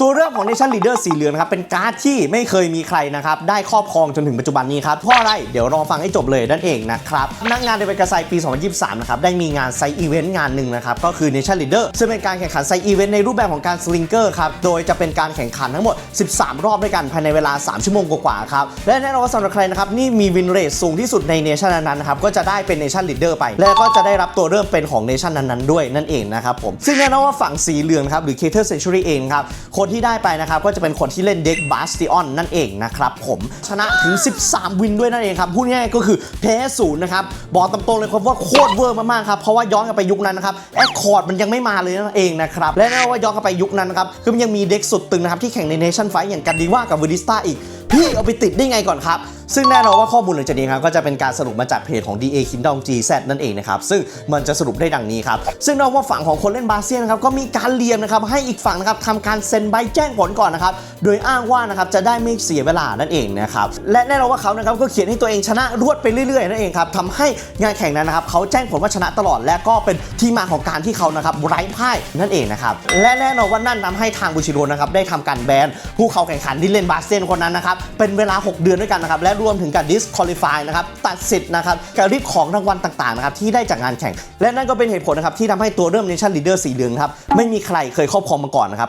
Tú ของ Nation Leader สีเหลืองนะครับเป็นการ์ดที่ไม่เคยมีใครนะครับได้ครอบครองจนถึงปัจจุบันนี้ครับเพราะอะไรเดี๋ยวรอฟังให้จบเลยนั่นเองนะครับนักงานในเวกไซปี 2023 นะครับได้มีงานไซอีเวนต์งานหนึ่งนะครับก็คือ Nation Leader ซึ่งเป็นการแข่งขันไซอีเวนต์ในรูปแบบของการสลิงเกอร์ครับโดยจะเป็นการแข่งขันทั้งหมด 13 รอบด้วยกันภายในเวลา 3 ชั่วโมงกว่าๆครับและแน่นอนว่าสำหรับใครนะครับนี่มีวินเรทสูงที่สุดในเนชั่นนั้นๆนะครับก็จะได้เป็น Nation Leader ไป และก็จะได้รับตัวเริ่มเป็นของเนชั่นนั้นๆด้วยนั่นเองนะครับผมซึ่งแน่นอนว่าฝั่งสีเหลืองครับหรือ Cater Century เองครับคนที่ได้ไปนะครับ ก็จะเป็นคนที่เล่นเด็กบาสติออนนั่นเองนะครับผมชนะถึง 13 วินด้วยนั่นเองครับพูดง่ายก็คือแพ้ศูนย์นะครับ บอกตามตรงเลยครับว่าโคตรเวอร์มากๆครับ เพราะว่าย้อนกลับไปยุคนั้นนะครับแอคคอร์ดมันยังไม่มาเลยนั่นเองนะครับ และแน่นอนว่าย้อนกลับไปยุคนั้นนะครับคือมันยังมีเด็กสุดตึงนะครับที่แข่งในเนชั่นไฟส์อย่างกันดีว่ากับวิดิสตาอีกพี่เอาไปติดได้ไงก่อนครับ ซึ่งแน่นอนว่าข้อมูลหลังจากนี้ครับก็จะเป็นการสรุปมาจากเพจของ DA Kingdom GZ นั่นเองนะครับซึ่งมันจะสรุปได้ดังนี้ครับซึ่งนอกว่าฝั่งของคนเล่นบาเซียนครับก็มีการเรียมนะครับให้อีกฝั่งนะครับทำการเซ็นใบแจ้งผลก่อนนะครับโดยอ้างว่านะครับจะได้ไม่เสียเวลานั่นเองนะครับและแน่นอนว่าเขานะครับก็เขียนให้ตัวเองชนะรวดไปเรื่อยๆนั่นเองครับทำให้งานแข่งนั้นนะครับเขาแจ้งผลว่าชนะตลอดและก็เป็นที่มาของการที่เขานะครับไร้พ่ายนั่นเองนะครับและแน่นอนว่านั่นทำให้ทางบูชิโร่นะครับได้ทำการแบนผู้เขาแข่งขันที่เล่นบาเซนคนนั้นนะครับเป็นเวลา 6 เดือนด้วยกันนะครับและรวมถึงการ disqualify นะครับตัดสิทธิ์นะครับการรีบของรางวัลต่างๆนะครับที่ได้จากงานแข่ง และนั่นก็เป็นเหตุผลนะครับที่ทำให้ตัวเริ่ม nation leader สีเหลืองครับไม่มีใครเคยครอบครองมาก่อนนะครับ